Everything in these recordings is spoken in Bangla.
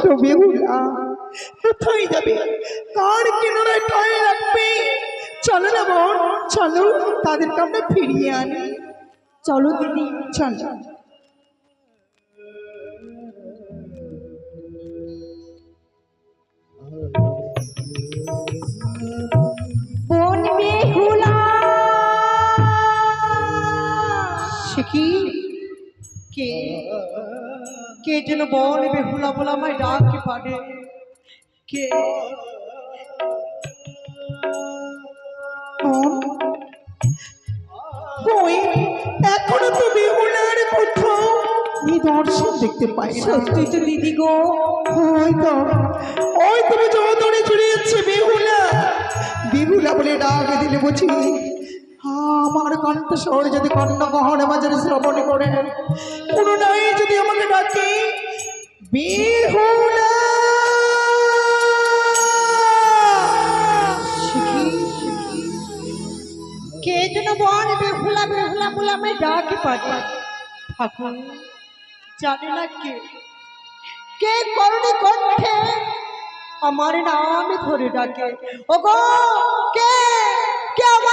ছোট্ট বেহুলা কোথায় যাবে? কার কিনারায় ঠায় রাখবে? চলো না বোন চলো তাদেরকে আমরা ফিরিয়ে আনি। চলো দিদি চলো। সে কি? কে? কে যেন বল বেহুলা বলে আমায় ডাকে পারে কে? এখনও তো বেহুলার কোথাও নিদর্শন দেখতে পাই না সত্যি তো দিদি গো। ওই তো ওই তুমি জমদরে চলে যাচ্ছে বেহুলা। বেহুলা বলে ডাক দিলে বুঝি। আমার কণ্ঠস্বর যদি কর্ণ গহনে বাজারে শ্রবণ করে। কোনো নাই যদি আমাকে ডাকে বেহুলা কে যেন বোন বেহুলা বেহুলা বলে আমায় ডাকে পারে ঠাকুর, জানি না কে। কে করুণে কণ্ঠে আমার নাম ধরে ডাকে। ও গো কে?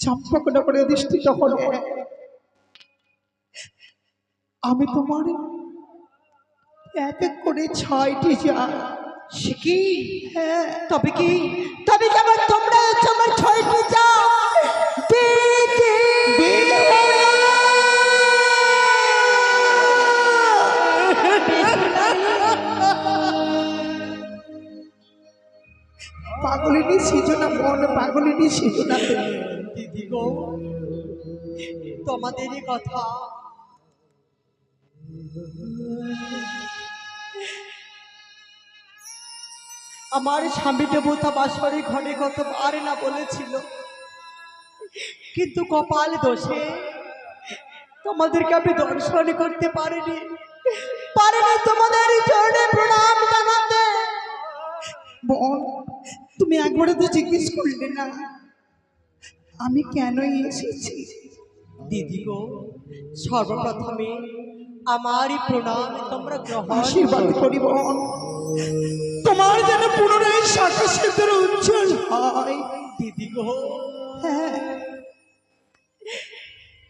চম্পকটা করে অধিষ্ঠিত হলে আমি তোমার এক এক করে ছয়টি যা সে হ্যাঁ। তবে কি? তবে কি আবার তোমরা তোমার ছয়টি যা পাগলিনী সিজনা মন পাগলিনী সিজনা দিদি গো, তোমাদেরই কথা। আমার স্বামী দেবতা বাসরে ঘরে কত পারে না বলেছিল, কিন্তু কপাল দোষে তোমাদেরকে আমি দর্শন করতে পারিনি। পারিনি তোমাদের চরণে প্রণাম জানাতে। বোন তুমি একবারে তো জিজ্ঞেস করলে না। আমি কেন এসেছি? দিদি গো সর্বপ্রথমে আমারই প্রণাম তোমরা গ্রহণ আশীর্বাদ করি বোন তোমার যেন পুনরায় শাখা সেতুর উজ্জ্বল হয়। দিদি গো হ্যাঁ।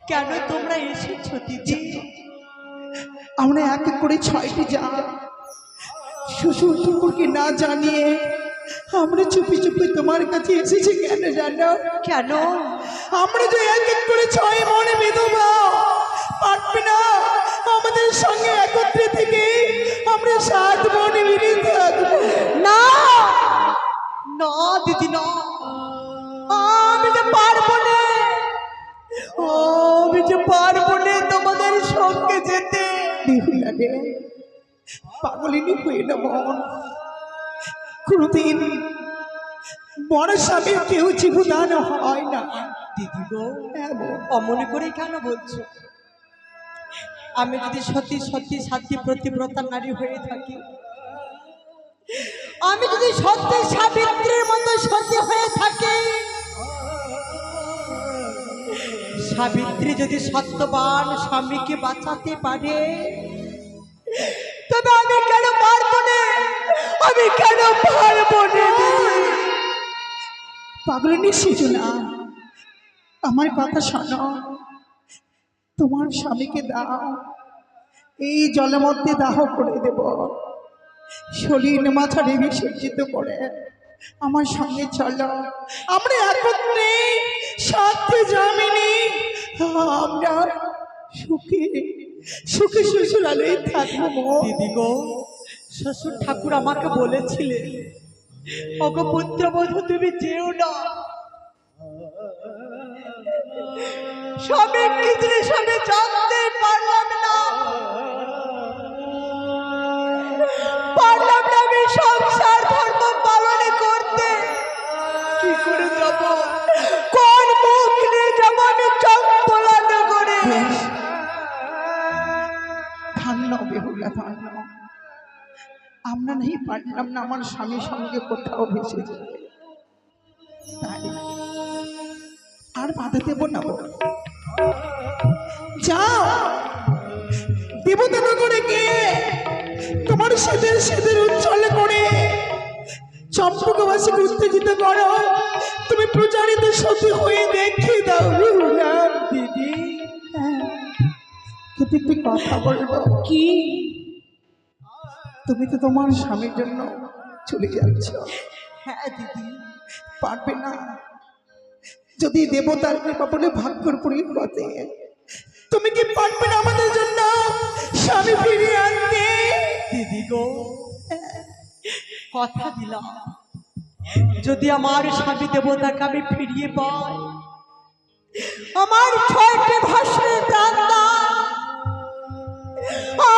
কেন তোমরা এসেছ দিদি? আমরা এক এক করে ছয়টি যা শ্বশুর ঠাকুরকে না জানিয়ে আমরা চুপি চুপি তোমার কাছে এসেছি কেন জানো? কেন? আমরা যে এক এক করে ছয় মনে বিধবা। পারবে না আমাদের সঙ্গে একত্রে থেকে আমরা সাত মনে মিলে থাকব। না! না দিদি না। আমি যে পারব না। আমি যে পারব না তোমাদের সঙ্গে যেতে। রে পাগলিনী হয়ে না মন। কোনোদিন বড় স্বামীর কেউ জীবদান হয় না। দিদি গো অমনে করে কেন বলছো? আমি যদি সত্যি সত্যি সাধ্যি প্রতিব্রতা নারী হয়ে থাকি, আমি যদি সত্যি সাবিত্রীর মতো সত্যি হয়ে থাকি, সাবিত্রী যদি সত্যবান স্বামীকে বাঁচাতে পারে তবে আমি কেন পারব না? আমি কেন পারব না? পাগলিনী সিজুনা আমার কথা শোনো। তোমার স্বামীকে দাও। এই জলের মধ্যে দাহ করে দেব। শরীর মাথা মাথারে বিসর্জিত করে আমার সঙ্গে চলো। আমরা একত্রে সাথে জামিনি আমরা সুখে। সুখে শ্বশুরালয়ে থাকব দিদি গো। শ্বশুর ঠাকুর আমাকে বলেছিলেন ওগো পুত্রবধূ তুমি যেও না। স্বামী কি জিনিস আমি জানতে পারলাম না। পারলাম না আমি ধন্য আমরা নেই পারলাম না, আমার স্বামীর সঙ্গে কোথাও ভেসে আর বাধা দেব না যাও। তোমার সেদের সেদের উজ্জ্বল করে চম্পকবাসীকে উত্তেজিত করো। তুমি প্রচারিত সতী হয়ে একটি কথা বলব? কি? তুমি তো তোমার স্বামীর জন্য চলে যাচ্ছ। হ্যাঁ দিদি। পারবে না। যদি দেবতার কৃপা বলে ভাগ্যর পরিবর্তে তুমি কি পারবে না আমাদের জন্য স্বামী ফিরিয়ে আনতে? দিদি গো কথা দিলাম। যদি আমার স্বামী দেবতাকে আমি ফিরিয়ে পাই আমার ছয়টি ভাষণের প্রাণ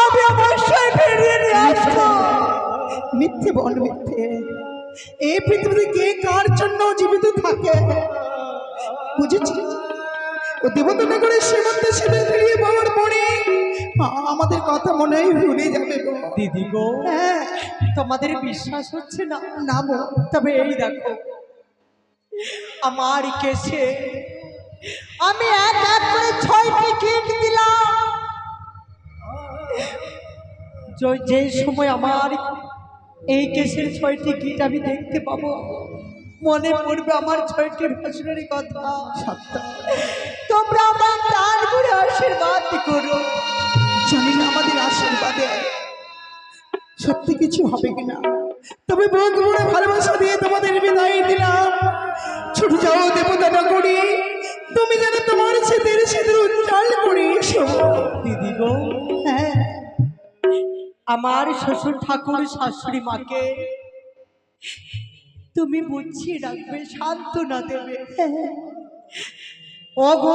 আমি অবশ্যই ফিরিয়ে নিয়ে আসব। মিথ্যে বল মিথ্যে এই পৃথিবীতে কে কার জন্য জীবিত থাকে? বুঝেছি ও দেবতা নগরের সীমান্তে সেদিন ফিরিয়ে পাওয়ার পরে আমাদের কথা মনে হয় ভুলে যাবে গো। দিদি গো। হ্যাঁ তোমাদের বিশ্বাস হচ্ছে না না গো। তবে এই দেখো আমার কেসে আমি এক এক করে ছয়টি কিট দিলাম। যে- সময় আমার এই কেসের ছয়টি গিট আমি দেখতে পাবো, মনে পড়বে আমার ছয়টি ভাষণের কথা। তোমরা আমার দান করে আশীর্বাদ করো। জানি না আমাদের আশীর্বাদে সত্যি কিছু হবে কিনা। তবে বন্ধু বলে ভালোবাসা দিয়ে তোমাদের বিদায় দিলাম ছোট যাও দেবতা নগরী, তুমি যেন তোমার সেদের সেদের উজ্জ্বল করে। আমার শ্বশুর ঠাকুর শাশুড়ি মাকে। তুমি বুঝিয়ে রাখবে সান্ত্বনা দেবে। ও গো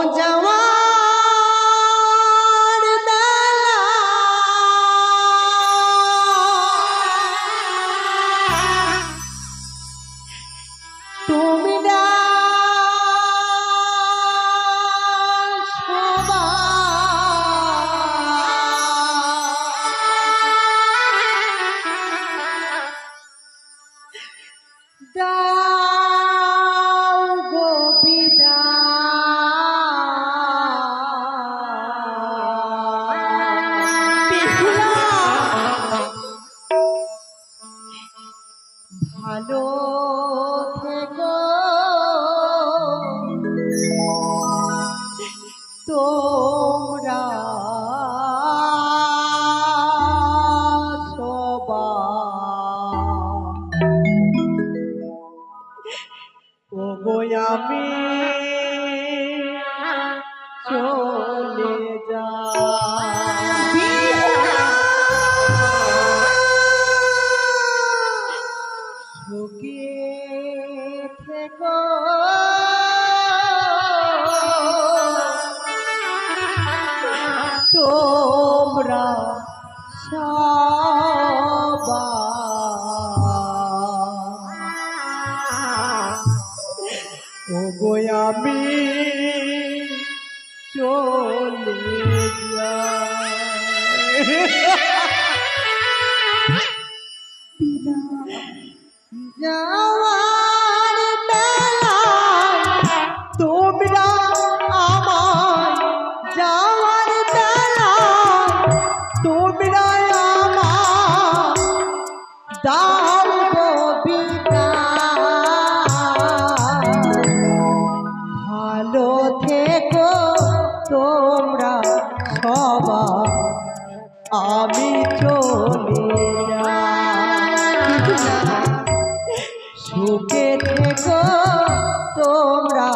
তুমি গো আমি চলে যাই। সুখে থেকো তোমরা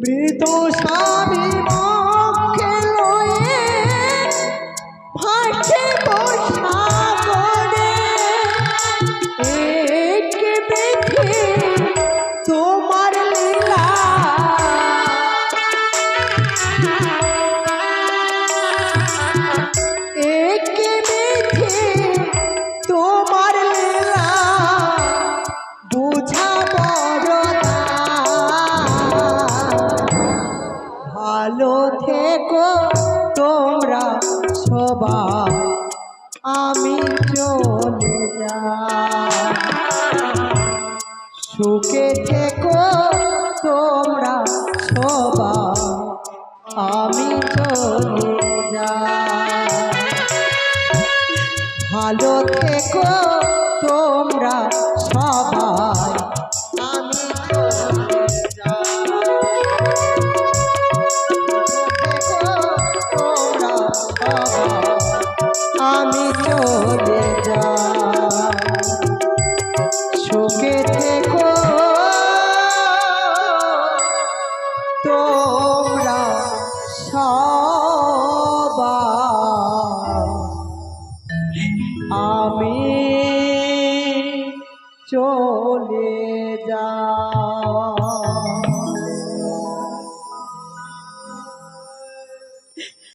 মৃত স্বামী ভালো থেকো তোমরা